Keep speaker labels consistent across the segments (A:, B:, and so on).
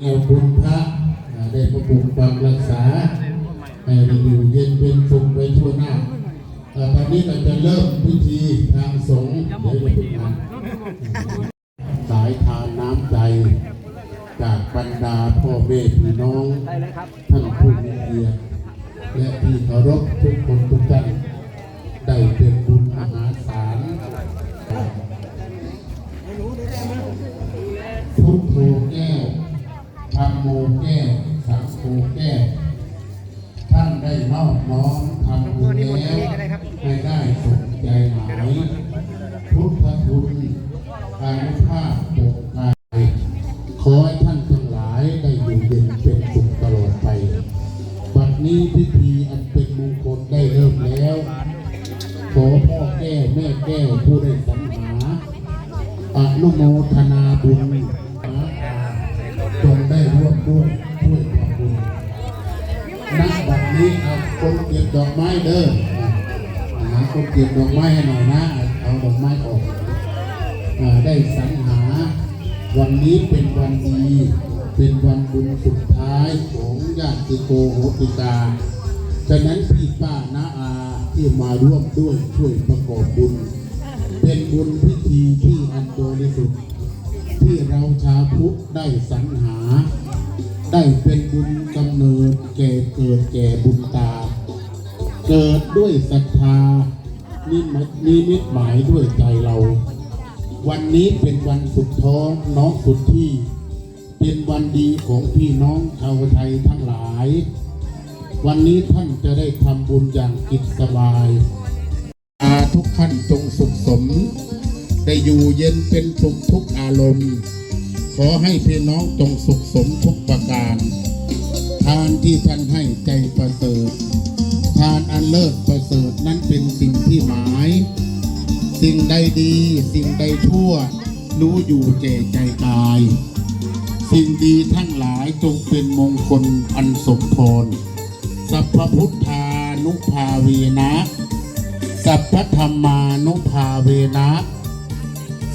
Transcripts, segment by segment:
A: แนวคุณพระได้ประปกปักรักษาให้ได้อยู่เย็นเป็นสุขไปทั่วหน้าตอนนี้เราจะเริ่มพิธีทางสงฆ์เดี๋ยวเราไปทานสายทานน้ำใจ จากบรรดาพ่อแม่พี่น้องท่านผู้มีเกียรติและที่เคารพทุกคนทุกท่านได้เป็นบุญมหาศาล พุทโธแก้วธรรม โมแก้วสังโฆแก้วท่านได้นอบน้อมทำบุญแล้วให้ได้สมใจหมาย ก็บดอกไม้ให้หน่อยนะ เอาดอกไม้ออกอได้สรรหา วันนี้เป็นวันดี เป็นวันบุญสุดท้ายของญาติโกโหติกา ฉะนั้นพี่ป้าน้าอาที่มาร่วมด้วยช่วยประกอบบุญ เป็นบุญพิธีที่อันบริสุทธิ์ที่เราชาวพุทธได้สรรหา ได้เป็นบุญกำเนิดแก่เกิดแก่บุญตา เกิดด้วยศรัทธา นิมิตนิมิตหมายด้วยใจเรา วันนี้เป็นวันสุดท้องน้องสุดที่ เป็นวันดีของพี่น้องชาวไทยทั้งหลาย วันนี้ท่านจะได้ทำบุญอย่างจิตสบายอาทุกท่านจงสุขสม ได้อยู่เย็นเป็นสุขทุกอารมณ์ ขอให้พี่น้องจงสุขสมทุกประการ ทานที่ท่านให้ใจประเสริฐทานอัน เลิศประเสริฐนั้นเป็นสิ่งที่หมาย สิ่งใดดีสิ่งใดชั่ว รู้อยู่แก่ใจกาย สิ่งดีทั้งหลายจงเป็นมงคลอันสมพรสัพพพุทธานุภาเวนะ สัพพธรรมานุภาเวนะ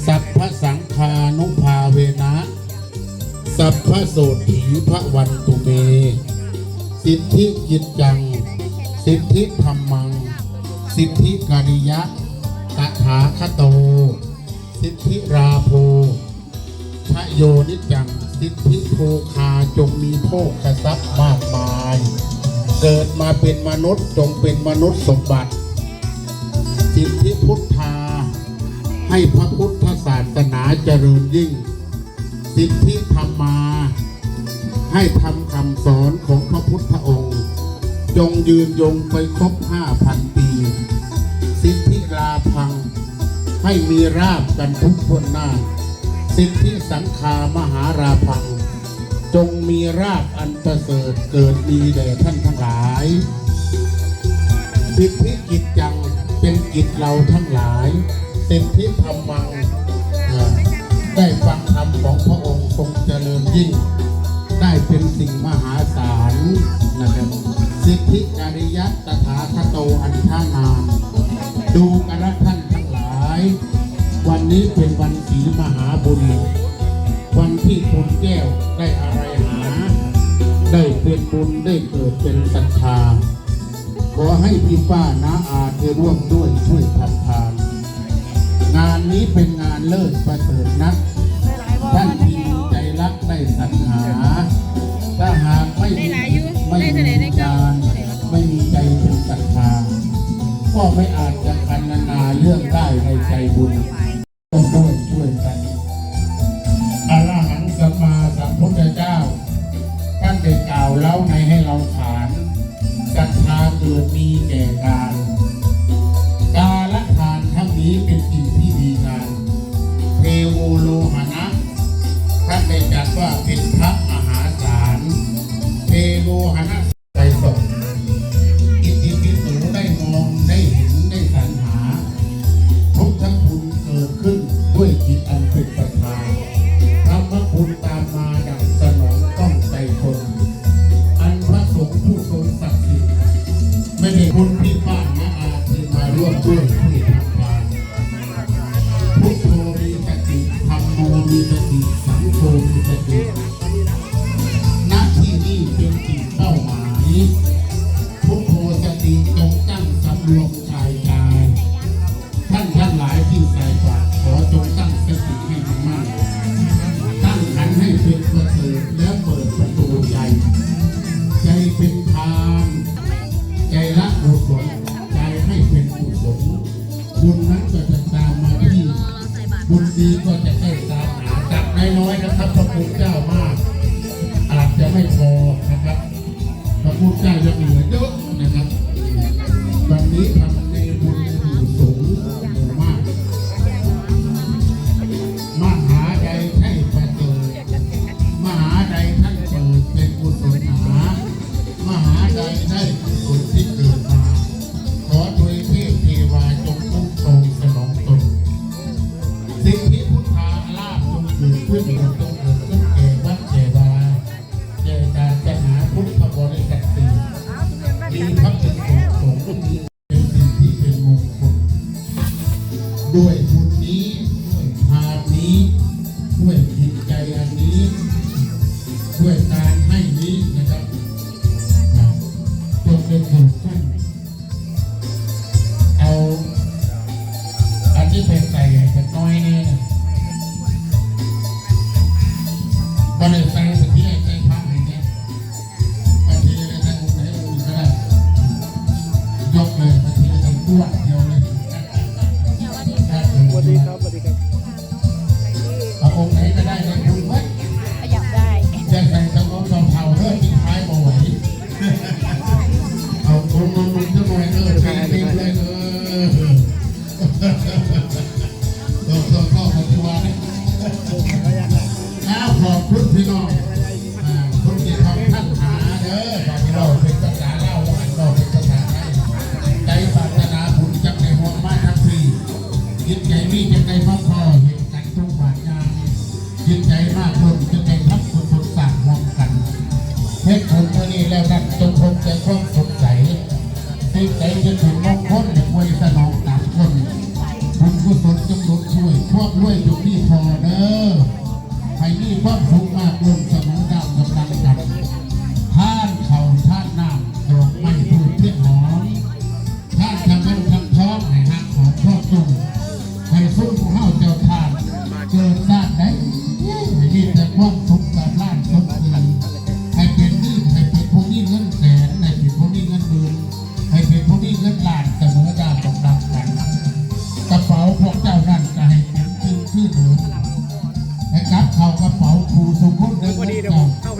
A: สัพพสังฆานุภาเวนะ สัพพโสถีพระวันตุเม สิทธิจิตจัง สิทธิธรรมัง สิทธิกานิยะตถาคโต สิทธิราโภชโยนิจจัง สิทธิโภคาจงมีโภคทรัพย์มากมาย เกิดมาเป็นมนุษย์จงเป็นมนุษย์สมบัติ สิทธิพุทธา ให้พระพุทธศาสนาเจริญยิ่ง สิทธิธรรมา ให้ทำคำสอนของพระพุทธองค์ จงยืนยงไปครบห้าพันปีสิทธิลาพัง ให้มีราบกันทุกคนหน้า สิทธิสังคามหาราพัง จงมีราบอันประเสริฐเกิดมีแด่ท่านทั้งหลาย สิทธิกิจจังเป็นกิจเราทั้งหลายสิทธิธรรมังได้ฟังธรรมของพระองค์ทรงเจริญยิ่ง ได้เป็นสิ่งมหาศาล นะครับสิทธิจริยะตถาคโตอันท่านานดูกันละท่านทั้งหลาย วันนี้เป็นวันศีมหาบุญ วันที่คุณแก้วได้อะไรหา ได้เป็นบุญได้เกิดเป็นศรัทธา ขอให้พี่ป้าน้าอาได้ร่วมด้วยช่วยทำทาน งานนี้เป็นงานเลิศประเสริฐนักท่านที่มีใจรักได้สรรหา ถ้าหากไม่มี ไม่มีการไม่มีใจถึงศรัทธาก็ไม่อาจจะพันนาเรื่องได้ในใจบุญ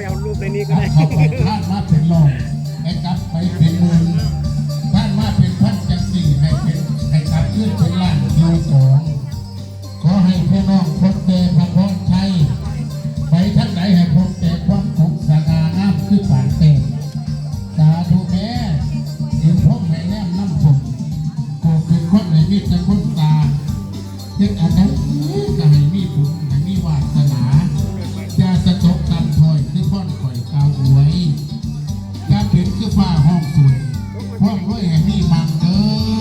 A: เอารูปในนี้ก็ได้ท่านมาเป็นลองไอ้กลั
B: บไป
A: เป็นหมื่นท่านมาเป็นพันจากสี่
C: ให้
A: เป็นให้กลับขึ้นเป็นล้านยูสองขอให้พี่น้องคนเตะพระพงชัยไปท่านไหนให้พบแต่ความสุขสง่าน้ำขึ้นฝานเต็มตาธุแม่ถึงพบให้แน่น้ำฝนกเป็นคนในมีแต่คนตาเฮ็กอันนั้นก็ให้มีบุญให้มีวาสนา ฟ้อนข่อยกาหวยการเห็นคือฟ้าห้องสวยห้องรวยแห่งนี้บางเด้อ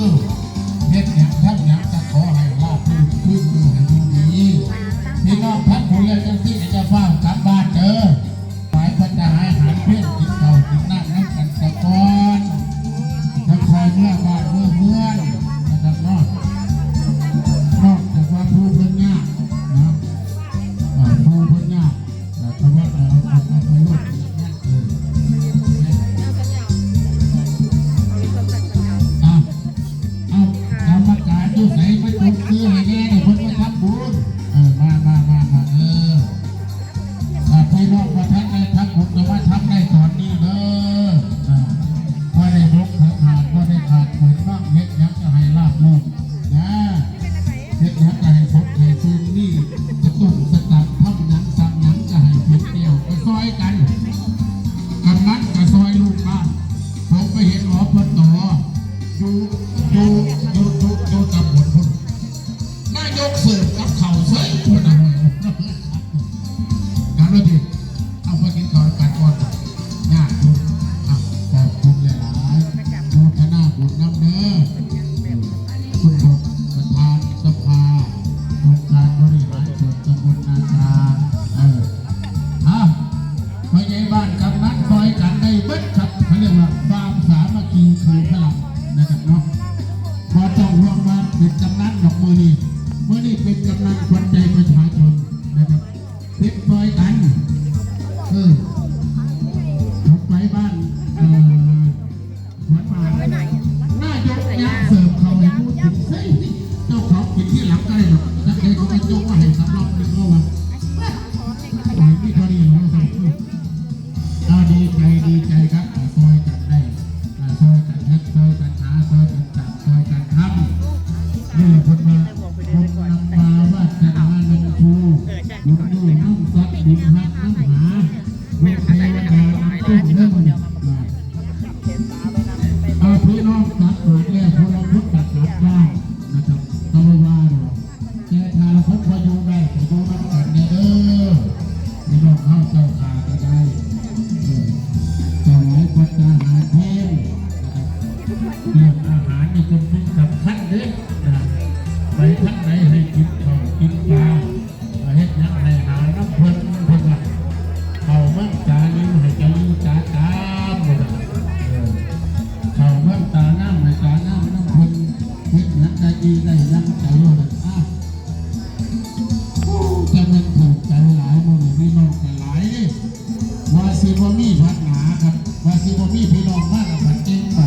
A: มีพี่น้องมากกับผันเองไป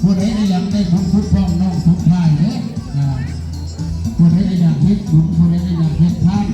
A: ผู้ใดได้อยากได้ของทุกพ้องน้องทุกทายเลยอผู้ใดได้อยากเฮ็ดบุญผู้ใดได้อ
C: ยา
A: กเห็นทาน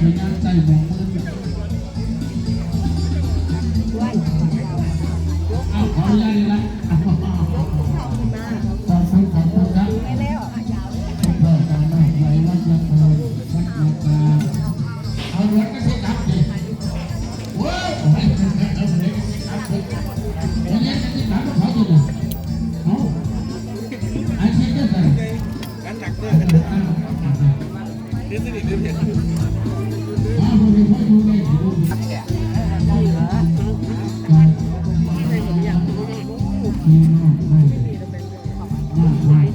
A: 回家再忙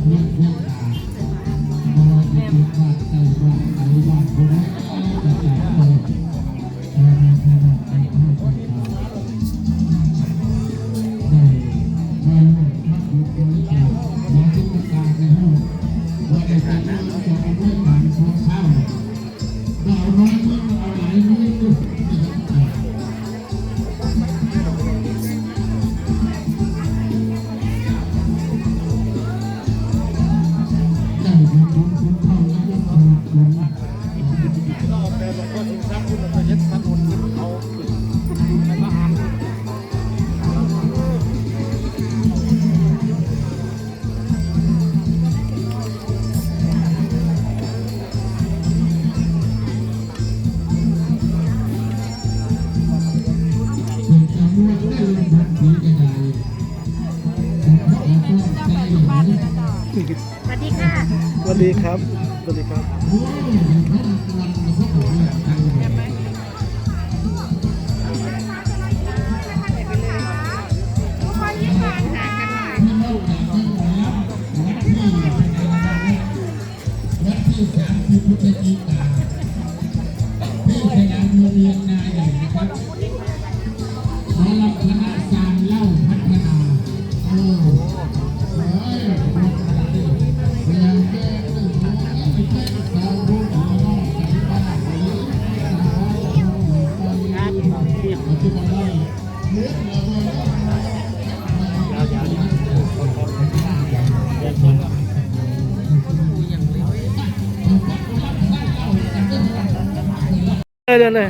A: Thank you. เลยเลย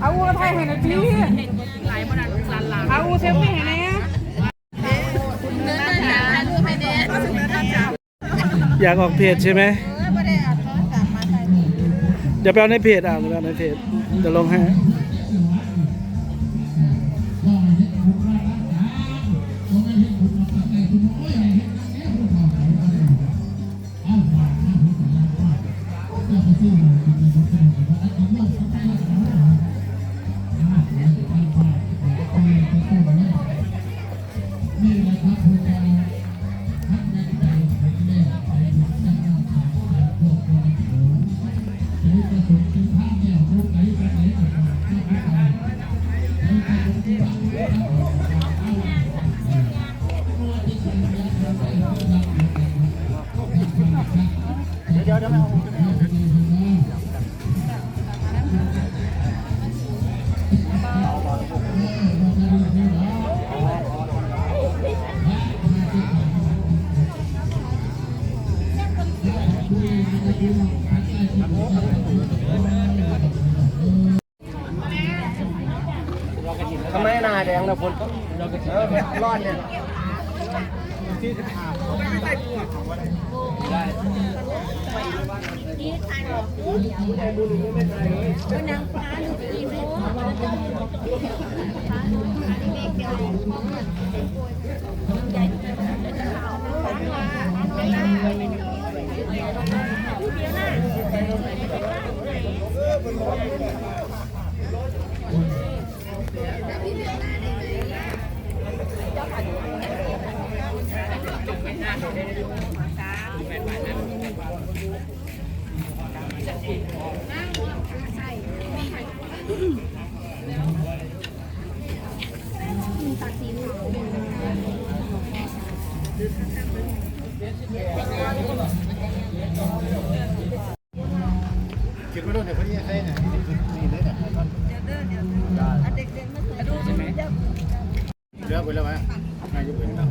A: เอาอูไทยให้หน่อยพี่เอาอูเซฟฟี่ให้แน่
D: เดินทางถ่ายรูปให้เด็ก
A: อยากออกเพจใช่ไหม
D: เออไม่ได้อัดโทรศัพท์มาถ่ายรูป
A: เดี๋ยวไปเอาในเพจอะเดี๋ยวไปเอาในเพจเดี๋ยวลงให้
E: นา คิดว่าโดนเดี๋ยวเขาจะให้เนี่ยนี่เลยเนี่ยเลือกไปแล้วไหมนายกเป็นแล้วม